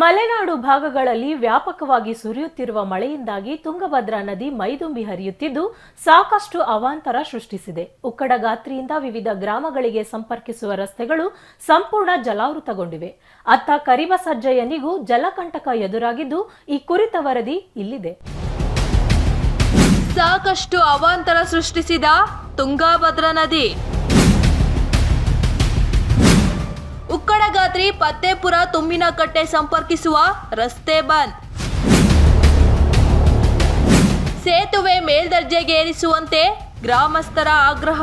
ಮಲೆನಾಡು ಭಾಗಗಳಲ್ಲಿ ವ್ಯಾಪಕವಾಗಿ ಸುರಿಯುತ್ತಿರುವ ಮಳೆಯಿಂದಾಗಿ ತುಂಗಭದ್ರಾ ನದಿ ಮೈದುಂಬಿ ಹರಿಯುತ್ತಿದ್ದು ಸಾಕಷ್ಟು ಅವಾಂತರ ಸೃಷ್ಟಿಸಿದೆ. ಉಕ್ಕಡಗಾತ್ರಿಯಿಂದ ವಿವಿಧ ಗ್ರಾಮಗಳಿಗೆ ಸಂಪರ್ಕಿಸುವ ರಸ್ತೆಗಳು ಸಂಪೂರ್ಣ ಜಲಾವೃತಗೊಂಡಿವೆ. ಅತ್ತ ಕರಿಬಸಜ್ಜಯ್ಯನಿಗೂ ಜಲಕಂಟಕ ಎದುರಾಗಿದ್ದು ಈ ಕುರಿತ ವರದಿ ಇಲ್ಲಿದೆ. ಸಾಕಷ್ಟು ಅವಾಂತರ ಸೃಷ್ಟಿಸಿದ ತುಂಗಭದ್ರಾ ನದಿ ಉಕ್ಕಡಗಾತ್ರಿ ಪತ್ತೇಪುರ ತುಮ್ಮಿನಕಟ್ಟೆ ಸಂಪರ್ಕಿಸುವ ರಸ್ತೆ ಬಂದ್. ಸೇತುವೆ ಮೇಲ್ದರ್ಜೆಗೇರಿಸುವಂತೆ ಗ್ರಾಮಸ್ಥರ ಆಗ್ರಹ.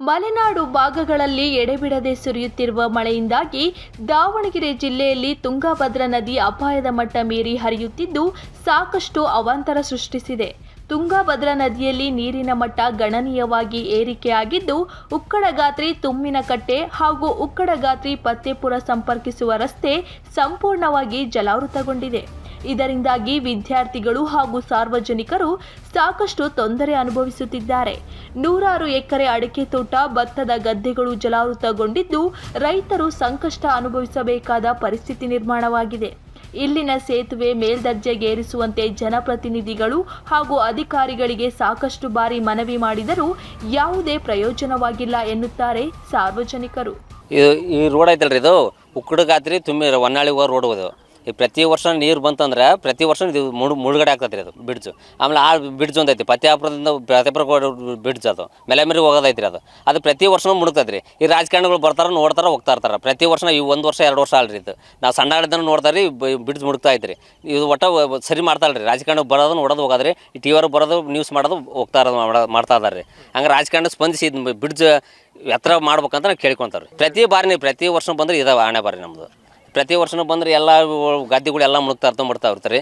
ಮಲೆನಾಡು ಭಾಗಗಳಲ್ಲಿ ಎಡೆಬಿಡದೆ ಸುರಿಯುತ್ತಿರುವ ಮಳೆಯಿಂದಾಗಿ ದಾವಣಗೆರೆ ಜಿಲ್ಲೆಯಲ್ಲಿ ತುಂಗಭದ್ರಾ ನದಿ ಅಪಾಯದ ಮಟ್ಟ ಮೀರಿ ಹರಿಯುತ್ತಿದ್ದು ಸಾಕಷ್ಟು ಅವಾಂತರ ಸೃಷ್ಟಿಸಿದೆ. ತುಂಗಭದ್ರಾ ನದಿಯಲ್ಲಿ ನೀರಿನ ಮಟ್ಟ ಗಣನೀಯವಾಗಿ ಏರಿಕೆಯಾಗಿದ್ದು, ಉಕ್ಕಡಗಾತ್ರಿ ತುಮ್ಮಿನಕಟ್ಟೆ ಹಾಗೂ ಉಕ್ಕಡಗಾತ್ರಿ ಪತ್ತೇಪುರ ಸಂಪರ್ಕಿಸುವ ರಸ್ತೆ ಸಂಪೂರ್ಣವಾಗಿ ಜಲಾವೃತಗೊಂಡಿದೆ. ಇದರಿಂದಾಗಿ ವಿದ್ಯಾರ್ಥಿಗಳು ಹಾಗೂ ಸಾರ್ವಜನಿಕರು ಸಾಕಷ್ಟು ತೊಂದರೆ ಅನುಭವಿಸುತ್ತಿದ್ದಾರೆ. ನೂರಾರು ಎಕರೆ ಅಡಿಕೆ ತೋಟ, ಭತ್ತದ ಗದ್ದೆಗಳು ಜಲಾವೃತಗೊಂಡಿದ್ದು, ರೈತರು ಸಂಕಷ್ಟ ಅನುಭವಿಸಬೇಕಾದ ಪರಿಸ್ಥಿತಿ ನಿರ್ಮಾಣವಾಗಿದೆ. ಇಲ್ಲಿನ ಸೇತುವೆ ಮೇಲ್ದರ್ಜೆಗೇರಿಸುವಂತೆ ಜನಪ್ರತಿನಿಧಿಗಳು ಹಾಗೂ ಅಧಿಕಾರಿಗಳಿಗೆ ಸಾಕಷ್ಟು ಬಾರಿ ಮನವಿ ಮಾಡಿದರೂ ಯಾವುದೇ ಪ್ರಯೋಜನವಾಗಿಲ್ಲ ಎನ್ನುತ್ತಾರೆ ಸಾರ್ವಜನಿಕರು. ಈ ರೋಡ್ ಐತಲ್ರಿ ಇದು? ಉಕ್ಕಡಗಾತ್ರಿ ತುಂಬಿ ಹೊನ್ನಾಳಿ ಹೋಗೋ ರೋಡ್ ಇದು ಈ ಪ್ರತಿ ವರ್ಷ ನೀರು ಬಂತಂದ್ರೆ ಪ್ರತಿ ವರ್ಷ ಇದು ಮುಳು ಮುಳುಗಡೆ ಆಗ್ತೈತೆ ರೀ ಅದು ಬಿಡ್ಜು ಆಮೇಲೆ ಆ ಬಿಡ್ಜು ಒಂದು ಐತಿ, ಪತ್ಯಾಪುರದಿಂದ ಪ್ರತಿಪುರ ಬಿಡ್ಜ್ ಅದು ಮೇಲೆ ಹೋಗೋದೈತಿ ರೀ ಅದು. ಅದು ಪ್ರತಿ ವರ್ಷನೂ ಮುಳುಗ್ತೈತೆ ರೀ ಈ ರಾಜಕಾರಣಿಗಳು ಬರ್ತಾರೆ, ನೋಡ್ತಾರೆ, ಹೋಗ್ತಾ ಇರ್ತಾರೆ. ಪ್ರತಿ ವರ್ಷ ಈ ಒಂದು ವರ್ಷ, ಎರಡು ವರ್ಷ ಅಲ್ರಿ ಇದು. ನಾವು ಸಣ್ಣ ನೋಡ್ತಾರೆ ರೀ ಬಿಡ್ಜ್ ಮುಳುಗ್ತಾ ಐತ್ರಿ ಇದು ಒಟ್ಟು ಸರಿ ಮಾಡ್ತಾಳೆ ರೀ ರಾಜಕಾರಣ ಬರೋದು, ನೋಡೋದು, ಹೋಗೋದ್ರಿ. ಈ ಟಿ ವಿರು ಬರೋದು ನ್ಯೂಸ್ ಮಾಡೋದು, ಹೋಗ್ತಾ ಇರೋದು, ಮಾಡ- ಮಾಡ್ತಾ ಇದಾರೆ ರೀ ಹಂಗೆ ರಾಜಕಾರಣ ಸ್ಪಂದಿಸಿ ಬಿಡ್ಜ್ ಎತ್ತರ ಮಾಡ್ಬೇಕಂತ ನಾವು ಕೇಳ್ಕೊಂತಾರೆ ಪ್ರತಿ ಬಾರಿ ಪ್ರತಿ ವರ್ಷ ಬಂದ್ರೆ ಇದಾವೆ ಆಣೆ ಬಾರಿ ನಮ್ಮದು ಪ್ರತಿ ವರ್ಷನೂ ಬಂದ್ರೆ ಎಲ್ಲ ಗದ್ದೆಗಳು ಎಲ್ಲ ಮುಳುಗ್ತಾ ಮಾಡ್ತಾ ಇರ್ತಾರೆ.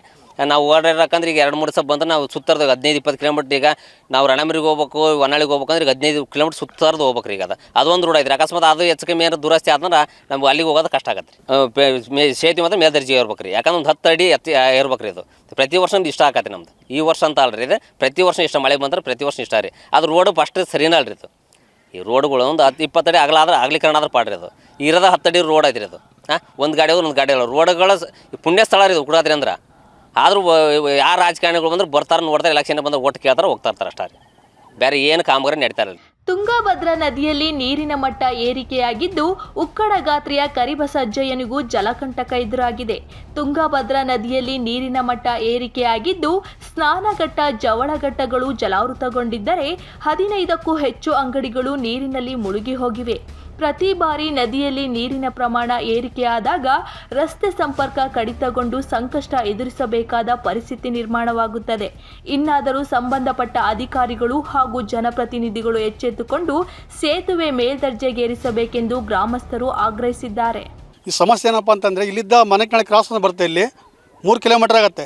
ನಾವು ಓಡಾಡಕಂದ್ರೆ ಈಗ ಎರಡು ಮೂರು ಸಹ ಬಂದ್ರೆ ನಾವು ಸುತ್ತಾರ್ದು ಹದಿನೈದು, ಇಪ್ಪತ್ತು ಕಿಲೋಮೀಟ್ರ್ ಈಗ ನಾವು ರಣಮರಿಗೆ ಹೋಗ್ಬೇಕು, ಹೊನ್ನಾಳಿಗೆ ಹೋಗ್ಬೇಕಂದ್ರೆ ಈಗ ಹದಿನೈದು ಕಿಲೋಮೀಟ್ರ್ ಸುತ್ತಾರ್ದು ಹೋಗ್ಬೇಕು ಈಗ ಅದು. ಅದೊಂದು ರೋಡ್ ಐತ್ರಿ. ಅಕಸ್ಮಾತ್ ಅದು ಹೆಚ್ಚು ಕಮ್ಮಿ ಏನಾರು ದುರಸ್ತಿ ಆದ್ರೆ ನಮ್ಗೆ ಅಲ್ಲಿಗೆ ಹೋಗೋದು ಕಷ್ಟ ಆಗತ್ತೆ. ರೀ ಸೇತಿ ಮಾತ್ರ ಮೇಲ್ದರ್ಜೆ ಇರ್ಬೇಕು ರೀ ಯಾಕಂದ್ರೆ ಒಂದು ಹತ್ತು ಅಡಿ ಎತ್ತಿ ಇರ್ಬೇಕು ರೀ ಇದು ಪ್ರತಿ ವರ್ಷ ಇಷ್ಟ ಆಗತ್ತೆ ನಮ್ದು. ಈ ವರ್ಷ ಅಂತ ಅಲ್ರಿ ಇದು. ಪ್ರತಿ ವರ್ಷ ಇಷ್ಟ ಮಳೆ ಬಂದ್ರೆ ಪ್ರತಿ ವರ್ಷ ಇಷ್ಟ ರೀ. ಅದು ರೋಡ್ ಫಸ್ಟ್ ಸರಿನ ಅಲ್ರಿ ಇದು. ಈ ರೋಡ್ಗಳು ಒಂದು ಹತ್ತು ಇಪ್ಪತ್ತಡಿ ಅಗಲ ಆದ್ರೆ ಆಗ್ಲಿಕರಣ ಆದ್ರೆ ಪಾಡ್ರಿ ಅದು. ಇರೋದ ಹತ್ತಡಿ ರೋಡ್ ಐತ್ರಿ ಅದು. ಹಾಂ ಒಂದು ಗಾಡಿ ಒಂದು ಗಾಡಿ ಅಲ್ಲ ರೋಡ್ಗಳ ಪುಣ್ಯ ಸ್ಥಳ ರೀ ಅಂದ್ರೆ. ಆದರೂ ಯಾರು ರಾಜಕಾರಣಿಗಳು ಬಂದ್ರೆ ಬರ್ತಾರೆ ನೋಡ್ತಾರೆ ಎಲೆಕ್ಷನ್ ಬಂದ್ರೆ ಓಟ್ ಕೇಳ್ತಾರೆ, ಹೋಗ್ತಾ ಇರ್ತಾರೆ ಅಷ್ಟೇ ರೀ. ಬೇರೆ ಏನು ಕಾಮಗಾರಿ ನಡೀತಾ ಇಲ್ಲ ತುಂಗಭದ್ರಾ ನದಿಯಲ್ಲಿ ನೀರಿನ ಮಟ್ಟ ಏರಿಕೆಯಾಗಿದ್ದು ಉಕ್ಕಡಗಾತ್ರಿಯ ಕರಿಬಸಜ್ಜಯ್ಯನಿಗೂ ಜಲಕಂಟಕ ಎದುರಾಗಿದೆ. ತುಂಗಭದ್ರಾ ನದಿಯಲ್ಲಿ ನೀರಿನ ಮಟ್ಟ ಏರಿಕೆಯಾಗಿದ್ದು, ಸ್ನಾನಘಟ್ಟ, ಜವಳಘಟ್ಟಗಳು ಜಲಾವೃತಗೊಂಡಿದ್ದರೆ ಹದಿನೈದಕ್ಕೂ ಹೆಚ್ಚು ಅಂಗಡಿಗಳು ನೀರಿನಲ್ಲಿ ಮುಳುಗಿ ಹೋಗಿವೆ. ಪ್ರತಿ ಬಾರಿ ನದಿಯಲ್ಲಿ ನೀರಿನ ಪ್ರಮಾಣ ಏರಿಕೆಯಾದಾಗ ರಸ್ತೆ ಸಂಪರ್ಕ ಕಡಿತಗೊಂಡು ಸಂಕಷ್ಟ ಎದುರಿಸಬೇಕಾದ ಪರಿಸ್ಥಿತಿ ನಿರ್ಮಾಣವಾಗುತ್ತದೆ. ಇನ್ನಾದರೂ ಸಂಬಂಧಪಟ್ಟ ಅಧಿಕಾರಿಗಳು ಹಾಗೂ ಜನಪ್ರತಿನಿಧಿಗಳು ಎಚ್ಚೆತ್ತುಕೊಂಡು ಸೇತುವೆ ಮೇಲ್ದರ್ಜೆಗೇರಿಸಬೇಕೆಂದು ಗ್ರಾಮಸ್ಥರು ಆಗ್ರಹಿಸಿದ್ದಾರೆ. ಈ ಸಮಸ್ಯೆ ಏನಪ್ಪ ಅಂತಂದರೆ ಇಲ್ಲಿದ್ದ ಮನೆ ಕೆಳಗೆ ಕ್ರಾಸ್ ಬರುತ್ತೆ ಇಲ್ಲಿ ಮೂರು ಕಿಲೋಮೀಟರ್ ಆಗುತ್ತೆ.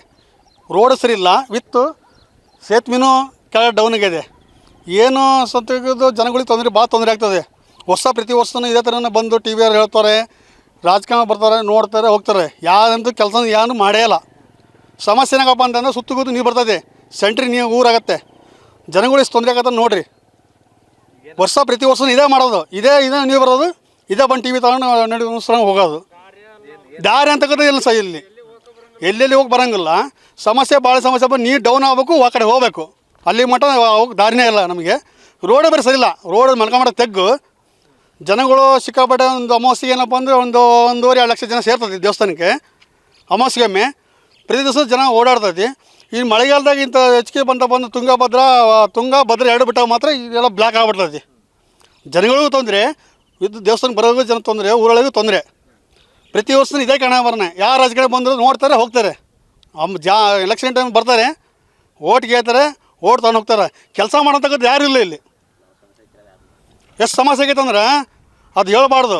ರೋಡ್ ಸರಿ ಇಲ್ಲ, ವಿತ್ತು, ಸೇತುವೆನೂ ಕೆಳಗೆ ಡೌನ್ಗೆ ಇದೆ. ಏನು ಸತ್ಯದ್ದು ಜನಗಳಿಗೆ ತೊಂದರೆ, ಭಾಳ ತೊಂದರೆ ಆಗ್ತದೆ. ವರ್ಷ ಪ್ರತಿ ವರ್ಷನೂ ಇದೇ ಥರನೇ ಬಂದು ಟಿ ವಿಯವ್ರು ಹೇಳ್ತಾರೆ, ರಾಜಕಾರಣ ಬರ್ತಾರೆ, ನೋಡ್ತಾರೆ, ಹೋಗ್ತಾರೆ. ಯಾರಂತೂ ಕೆಲಸ ಏನು ಮಾಡೇ ಇಲ್ಲ. ಸಮಸ್ಯೆ ಏನಪ್ಪ ಅಂತಂದ್ರೆ ಕೂತು ನೀವು ಬರ್ತದೆ. ಸೆಂಟ್ರಿ ನೀವು ಊರಾಗತ್ತೆ. ಜನಗಳಿಗೆ ತೊಂದರೆ ಆಗತ್ತೆ ನೋಡಿರಿ. ವರ್ಷ ಪ್ರತಿ ವರ್ಷ ಇದೇ ಮಾಡೋದು. ಇದೇ ಇದೇ ನೀವು ಬರೋದು, ಇದೇ ಬಂದು ಟಿ ವಿ ತಗೊಂಡು ನಡಿ ಹೋಗೋದು. ದಾರಿ ಅಂತಕ್ಕಂಥ ಇಲ್ಲ ಸಹ ಇಲ್ಲಿ. ಎಲ್ಲೆಲ್ಲಿ ಹೋಗಿ ಬರೋಂಗಿಲ್ಲ. ಸಮಸ್ಯೆ ಭಾಳ ಸಮಸ್ಯೆ ಬಂದು ನೀರು ಡೌನ್ ಆಗಬೇಕು, ಆ ಕಡೆ ಹೋಗಬೇಕು. ಅಲ್ಲಿ ಮಟ್ಟ ದಾರಿನೇ ಇಲ್ಲ ನಮಗೆ. ರೋಡೇ ಬೇರೆ ಇಲ್ಲ ರೋಡ್ ಮಲ್ಕೊಂಬ ತೆಗ್ಗು ಜನಗಳು ಸಿಕ್ಕಾಪಟ್ಟೆ ಒಂದು ಅಮಾವಾಸ್ಯೆಗೆ ಏನಪ್ಪ ಅಂದರೆ ಒಂದು ಒಂದೂವರೆ, ಎರಡು ಲಕ್ಷ ಜನ ಸೇರ್ತದೆ ದೇವಸ್ಥಾನಕ್ಕೆ. ಅಮಾವಾಸ್ಯೆಗೊಮ್ಮೆ ಪ್ರತಿ ದಿವಸ ಜನ ಓಡಾಡ್ತೈತಿ ಈ ಮಳೆಗಾಲದಾಗ ಇಂಥ ಹೆಚ್ಚಿಗೆ ಬಂತ ಬಂದು ತುಂಗಭದ್ರ ತುಂಗಭದ್ರ ಎರಡು ಬಿಟ್ಟಾಗ ಮಾತ್ರ ಇದೆಲ್ಲ ಬ್ಲ್ಯಾಕ್ ಆಗ್ಬಿಡ್ತೈತಿ ಜನಗಳಿಗೂ ತೊಂದರೆ. ಇದು ದೇವಸ್ಥಾನಕ್ಕೆ ಬರೋರಿಗೂ ಜನ ತೊಂದರೆ, ಊರೊಳಗೂ ತೊಂದರೆ. ಪ್ರತಿ ವರ್ಷ ಇದೇ ಕಾರಣ ಬರೋಣ ಯಾರು ರಾಜಕೀಯ ಬಂದರೂ ನೋಡ್ತಾರೆ, ಹೋಗ್ತಾರೆ. ಅಮ್ಮ ಜಾ ಎಲೆಕ್ಷನ್ ಟೈಮ್ ಬರ್ತಾರೆ. ಓಟ್ ಕೇಳ್ತಾರೆ, ಓಟ್ ತೊಗೊಂಡು ಹೋಗ್ತಾರೆ. ಕೆಲಸ ಮಾಡೋಂಥದ್ದು ಯಾರು ಇಲ್ಲ ಇಲ್ಲಿ. ಎಷ್ಟು ಸಮಸ್ಯೆ ಆಗೈತೆ ಅಂದ್ರೆ ಅದು ಹೇಳ್ಬಾರ್ದು.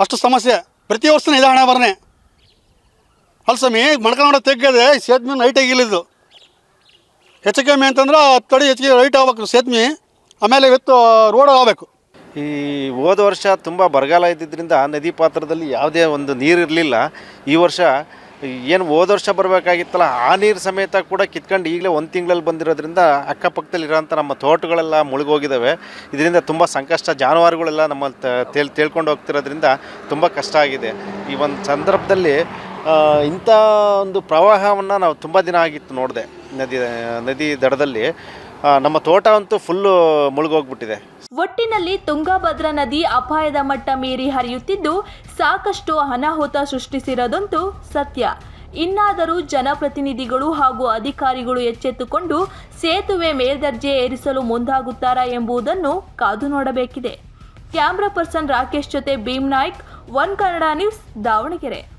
ಅಷ್ಟು ಸಮಸ್ಯೆ. ಪ್ರತಿ ವರ್ಷನೂ ಇದೆ ಹಣ ಬರನೆ. ಅಲ್ಲಿ ಸ್ವಾಮಿ ಮಣ್ಕೊಂಡು ತೆಗ್ಗದೆ ಸೇತ್ಮಿ ಹೈಟ್ ಆಗಿಲ್ಲಿದ್ದು ಹೆಚ್ಚು ಕಮ್ಮಿ ಅಂತಂದ್ರೆ ಹತ್ತು ಅಡಿ ಹೆಚ್ಚಿಗೆ ಹೈಟ್ ಆಗ್ಬೇಕು ಸೇತ್ಮಿ ಆಮೇಲೆ ಇವತ್ತು ರೋಡ್ ಆಗಬೇಕು. ಈ ಹೋದ ವರ್ಷ ತುಂಬ ಬರಗಾಲ ಇದ್ದಿದ್ದರಿಂದ ನದಿ ಪಾತ್ರದಲ್ಲಿ ಯಾವುದೇ ಒಂದು ನೀರಿರಲಿಲ್ಲ. ಈ ವರ್ಷ ಏನು ಹೋದ ವರ್ಷ ಬರಬೇಕಾಗಿತ್ತಲ್ಲ, ಆ ನೀರು ಸಮೇತ ಕೂಡ ಕಿತ್ಕೊಂಡು ಈಗಲೇ ಒಂದು ತಿಂಗಳಲ್ಲಿ ಬಂದಿರೋದ್ರಿಂದ ಅಕ್ಕಪಕ್ಕದಲ್ಲಿರೋಂಥ ನಮ್ಮ ತೋಟಗಳೆಲ್ಲ ಮುಳುಗೋಗಿದ್ದಾವೆ ಇದರಿಂದ ತುಂಬ ಸಂಕಷ್ಟ, ಜಾನುವಾರುಗಳೆಲ್ಲ ನಮ್ಮ ತೇಲ್ ತೇಳ್ಕೊಂಡು ಹೋಗ್ತಿರೋದ್ರಿಂದ ತುಂಬ ಕಷ್ಟ ಆಗಿದೆ. ಈ ಒಂದು ಸಂದರ್ಭದಲ್ಲಿ ಇಂಥ ಒಂದು ಪ್ರವಾಹವನ್ನು ನಾವು ತುಂಬ ದಿನ ಆಗಿತ್ತು ನೋಡಿದೆ. ನದಿ ನದಿ ದಡದಲ್ಲಿ ನಮ್ಮ ತೋಟ ಅಂತೂ ಫುಲ್ಲು ಮುಳುಗೋಗ್ಬಿಟ್ಟಿದೆ. ಒಟ್ಟಿನಲ್ಲಿ ತುಂಗಭದ್ರಾ ನದಿ ಅಪಾಯದ ಮಟ್ಟ ಮೀರಿ ಹರಿಯುತ್ತಿದ್ದು ಸಾಕಷ್ಟು ಅನಾಹುತ ಸೃಷ್ಟಿಸಿರೋದಂತೂ ಸತ್ಯ. ಇನ್ನಾದರೂ ಜನಪ್ರತಿನಿಧಿಗಳು ಹಾಗೂ ಅಧಿಕಾರಿಗಳು ಎಚ್ಚೆತ್ತುಕೊಂಡು ಸೇತುವೆ ಮೇಲ್ದರ್ಜೆ ಏರಿಸಲು ಮುಂದಾಗುತ್ತಾರಾ ಎಂಬುದನ್ನು ಕಾದು ನೋಡಬೇಕಿದೆ. ಕ್ಯಾಮ್ರಾ ಪರ್ಸನ್ ರಾಕೇಶ್ ಜೊತೆ ಭೀಮ್ ನಾಯ್ಕ್, ಒನ್ ಕನ್ನಡ ನ್ಯೂಸ್ ದಾವಣಗೆರೆ.